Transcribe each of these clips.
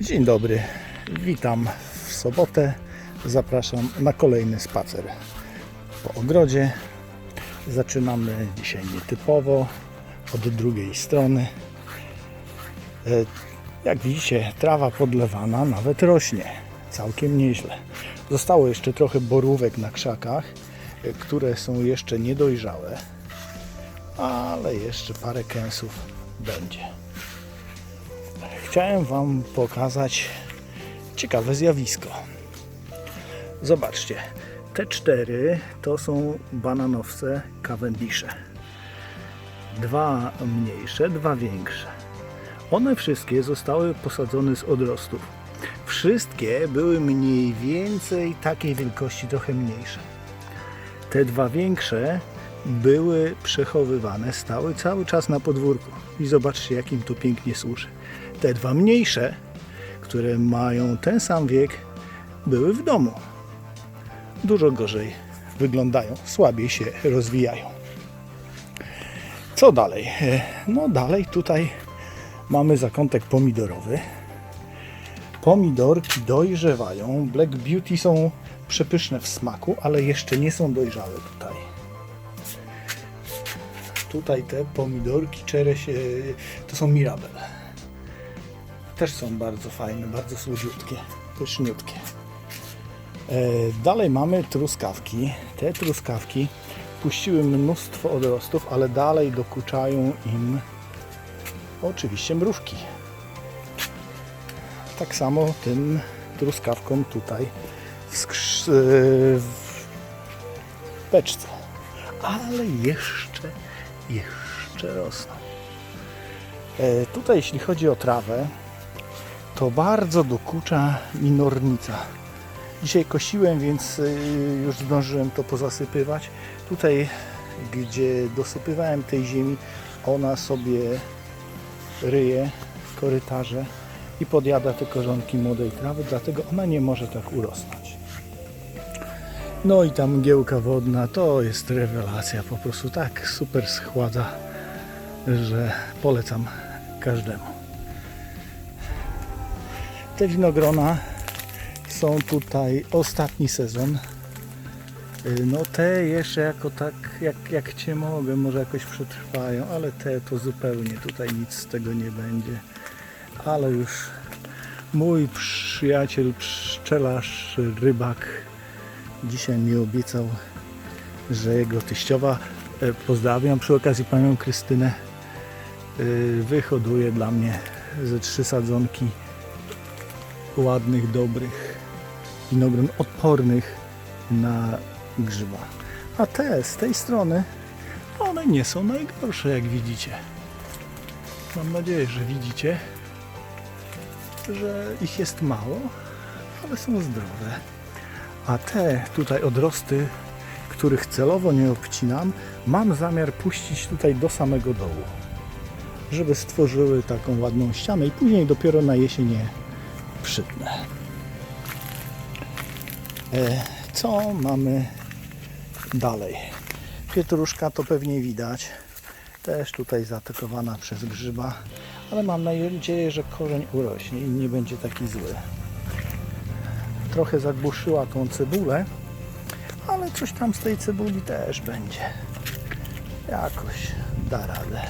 Dzień dobry, witam w sobotę. Zapraszam na kolejny spacer po ogrodzie. Zaczynamy dzisiaj nietypowo od drugiej strony. E, Jak widzicie, trawa podlewana nawet rośnie całkiem nieźle. Zostało jeszcze trochę borówek na krzakach, e, które są jeszcze niedojrzałe, ale jeszcze parę kęsów będzie chciałem Wam pokazać ciekawe zjawisko. Zobaczcie, te cztery to są bananowce Cavendishe. Dwa mniejsze, dwa większe. One wszystkie zostały posadzone z odrostów. Wszystkie były mniej więcej takiej wielkości, trochę mniejsze. Te dwa większe były przechowywane, stały cały czas na podwórku. I zobaczcie, jak im to pięknie służy. Te dwa mniejsze, które mają ten sam wiek, były w domu. Dużo gorzej wyglądają, słabiej się rozwijają. Co dalej? E, No dalej tutaj mamy zakątek pomidorowy. Pomidorki dojrzewają. Black Beauty są przepyszne w smaku, ale jeszcze nie są dojrzałe tutaj. Tutaj te pomidorki czeresie to są Mirabelle. Też są bardzo fajne, bardzo słodziutkie, pyszniutkie. E, Dalej mamy truskawki. Te truskawki puściły mnóstwo odrostów, ale dalej dokuczają im oczywiście mrówki. Tak samo tym truskawkom tutaj w, skrz- e, w beczce. Ale jeszcze, jeszcze rosną. E, Tutaj jeśli chodzi o trawę, to bardzo dokucza mi nornica. Dzisiaj kosiłem, więc y, już zdążyłem to pozasypywać. Tutaj, gdzie dosypywałem tej ziemi, ona sobie ryje korytarze i podjada te korzonki młodej trawy, dlatego ona nie może tak urosnąć. No i ta mgiełka wodna to jest rewelacja, po prostu tak super schładza, że polecam każdemu. Te winogrona są tutaj ostatni sezon. Y, No te jeszcze jako tak, jak, jak cię mogę, może jakoś przetrwają, ale te to zupełnie tutaj nic z tego nie będzie. Ale już mój przyjaciel, pszczelarz, rybak dzisiaj mi obiecał, że jego teściowa, e, pozdrawiam przy okazji panią Krystynę, y, wyhoduje dla mnie ze trzy sadzonki ładnych, dobrych winogron odpornych na grzyba. A te z tej strony, one nie są najgorsze, jak widzicie. Mam nadzieję, że widzicie, że ich jest mało, ale są zdrowe. A te tutaj odrosty, których celowo nie obcinam, mam zamiar puścić tutaj do samego dołu, żeby stworzyły taką ładną ścianę i później dopiero na jesień je przytnę. E, Co mamy dalej? Pietruszka to pewnie widać. Też tutaj zaatakowana przez grzyba, ale mam nadzieję, że korzeń urośnie i nie będzie taki zły. Trochę zagłuszyła tą cebulę, ale coś tam z tej cebuli też będzie. Jakoś da radę.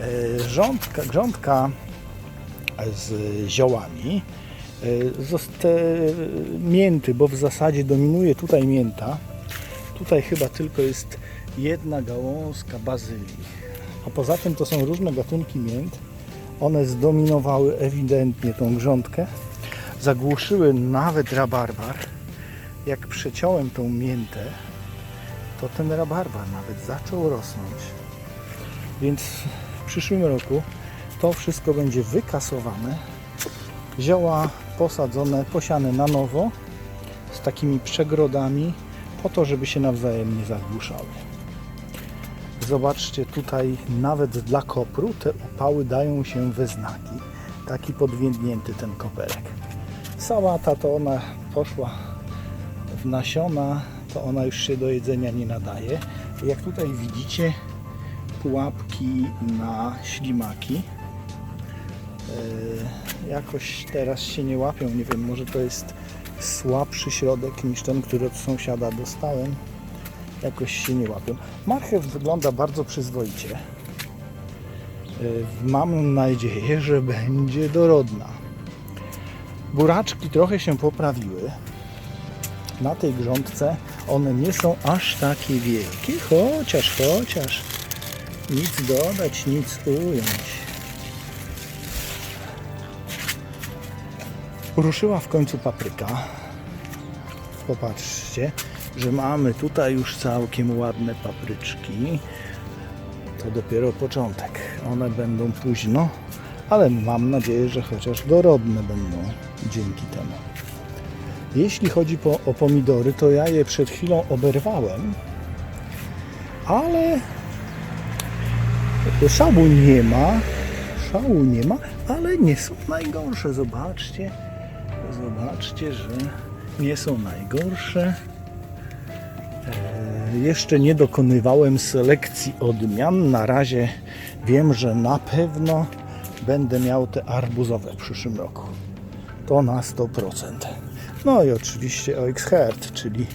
E, Rządka, grządka z ziołami. E, zost- mięty, bo w zasadzie dominuje tutaj mięta. Tutaj chyba tylko jest jedna gałązka bazylii. A poza tym to są różne gatunki mięt. One zdominowały ewidentnie tą grządkę. Zagłuszyły nawet rabarbar. Jak przeciąłem tą miętę, to ten rabarbar nawet zaczął rosnąć. Więc w przyszłym roku to wszystko będzie wykasowane. Zioła posadzone, posiane na nowo z takimi przegrodami po to, żeby się nawzajem nie zagłuszały. Zobaczcie tutaj nawet dla kopru te upały dają się we znaki. Taki podwiędnięty ten koperek. Sałata to ona poszła w nasiona, to ona już się do jedzenia nie nadaje. Jak tutaj widzicie, pułapki na ślimaki. Yy, jakoś teraz się nie łapią. Nie wiem, może to jest słabszy środek niż ten, który od sąsiada dostałem. Jakoś się nie łapią. Marchew wygląda bardzo przyzwoicie. Y, Mam nadzieję, że będzie dorodna. Buraczki trochę się poprawiły. Na tej grządce one nie są aż takie wielkie, chociaż, chociaż nic dodać, nic ująć. Ruszyła w końcu papryka. Popatrzcie, że mamy tutaj już całkiem ładne papryczki. To dopiero początek. One będą późno, ale mam nadzieję, że chociaż dorodne będą dzięki temu. Jeśli chodzi po, o pomidory, to ja je przed chwilą oberwałem, ale szału nie ma, szału nie ma, ale nie są najgorsze. Zobaczcie, zobaczcie, że nie są najgorsze. E, Jeszcze nie dokonywałem selekcji odmian. Na razie wiem, że na pewno będę miał te arbuzowe w przyszłym roku. To na 100%. No i oczywiście OX Herd, czyli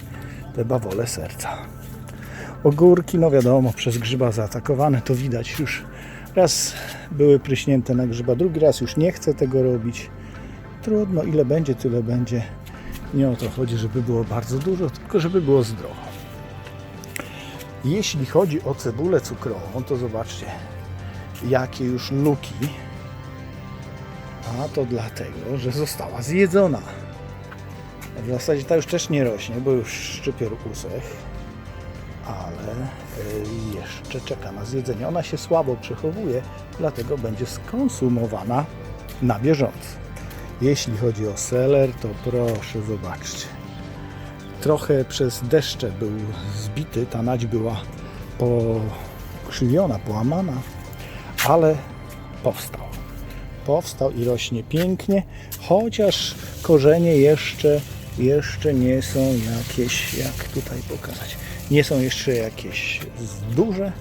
te bawole serca. Ogórki, no wiadomo, przez grzyba zaatakowane, to widać już. Raz były pryśnięte na grzyba, drugi raz już nie chcę tego robić. Trudno, ile będzie, tyle będzie. Nie o to chodzi, żeby było bardzo dużo, tylko żeby było zdrowo. Jeśli chodzi o cebulę cukrową, to zobaczcie, jakie już luki. A to dlatego, że została zjedzona. W zasadzie ta już też nie rośnie, bo już szczypior usech, ale y, jeszcze czeka na zjedzenie. Ona się słabo przechowuje, dlatego będzie skonsumowana na bieżąco. Jeśli chodzi o seler, to proszę zobaczcie. Trochę przez deszcze był zbity, ta nać była pokrzywiona, połamana, ale powstał. Powstał i rośnie pięknie, chociaż korzenie jeszcze, jeszcze nie są jakieś, jak tutaj pokazać, nie są jeszcze jakieś duże,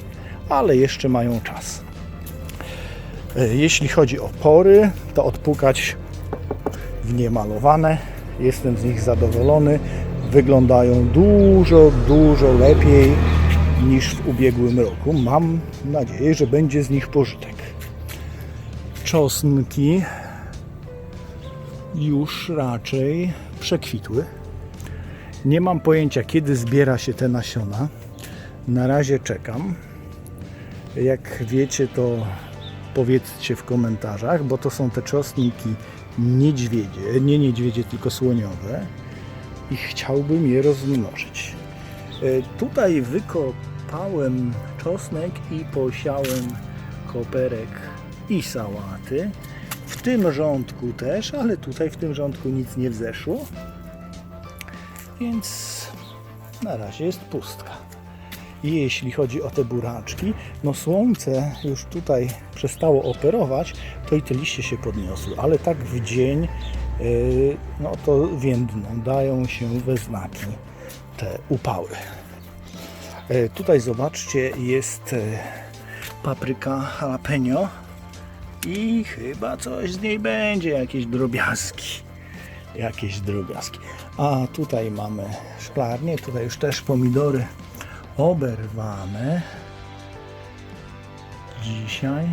ale jeszcze mają czas. E, Jeśli chodzi o pory, to odpukać w niemalowane. Jestem z nich zadowolony. Wyglądają dużo, dużo lepiej niż w ubiegłym roku. Mam nadzieję, że będzie z nich pożytek. Czosnki już raczej przekwitły. Nie mam pojęcia, kiedy zbiera się te nasiona. Na razie czekam. Jak wiecie, to powiedzcie w komentarzach, bo to są te czosnki niedźwiedzie, nie niedźwiedzie, tylko słoniowe i chciałbym je rozmnożyć. E, Tutaj wykopałem czosnek i posiałem koperek i sałaty. W tym rządku też, ale tutaj w tym rządku nic nie wzeszło. Więc na razie jest pustka. I jeśli chodzi o te buraczki, no słońce już tutaj przestało operować, to i te liście się podniosły, ale tak w dzień, yy, no to więdną, dają się we znaki te upały. Yy, Tutaj zobaczcie, jest yy, papryka jalapeno i chyba coś z niej będzie, jakieś drobiazgi. Jakieś drobiazgi. A tutaj mamy szklarnię, tutaj już też pomidory oberwane dzisiaj,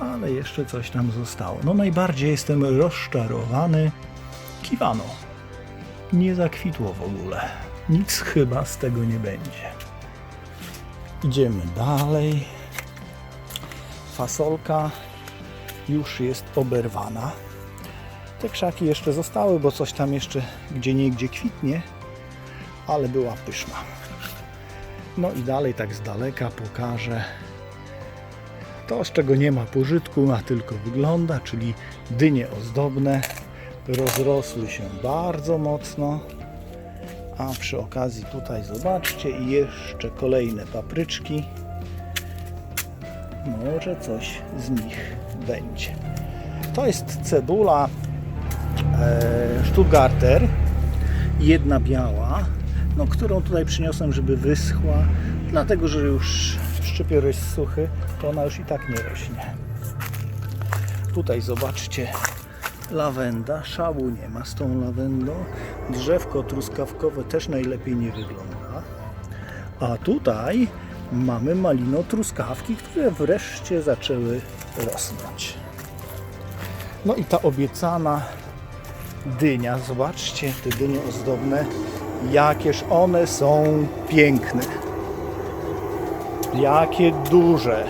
ale jeszcze coś tam zostało. No najbardziej jestem rozczarowany kiwano. Nie zakwitło w ogóle. Nic chyba z tego nie będzie. Idziemy dalej. Fasolka już jest oberwana. Te krzaki jeszcze zostały, bo coś tam jeszcze gdzie niegdzie kwitnie, ale była pyszna. No i dalej tak z daleka pokażę to, z czego nie ma pożytku, a tylko wygląda, czyli dynie ozdobne. Rozrosły się bardzo mocno. A przy okazji tutaj zobaczcie jeszcze kolejne papryczki. Może coś z nich będzie. To jest cebula e, Stuttgarter, jedna biała, no, którą tutaj przyniosłem, żeby wyschła, dlatego że już szczypior jest suchy, to ona już i tak nie rośnie. Tutaj zobaczcie Lawenda, szału nie ma z tą lawendą. Drzewko truskawkowe też najlepiej nie wygląda. A tutaj mamy malino truskawki, które wreszcie zaczęły rosnąć. No i ta obiecana dynia, zobaczcie te dynie ozdobne, jakież one są piękne. Jakie duże.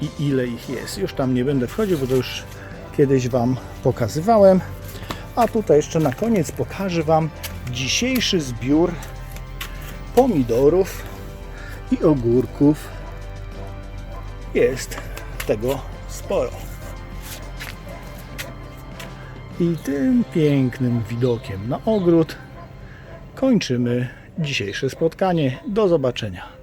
I ile ich jest. Już tam nie będę wchodził, bo to już kiedyś Wam pokazywałem. A tutaj jeszcze na koniec pokażę Wam dzisiejszy zbiór pomidorów i ogórków. Jest tego sporo. I tym pięknym widokiem na ogród kończymy dzisiejsze spotkanie. Do zobaczenia.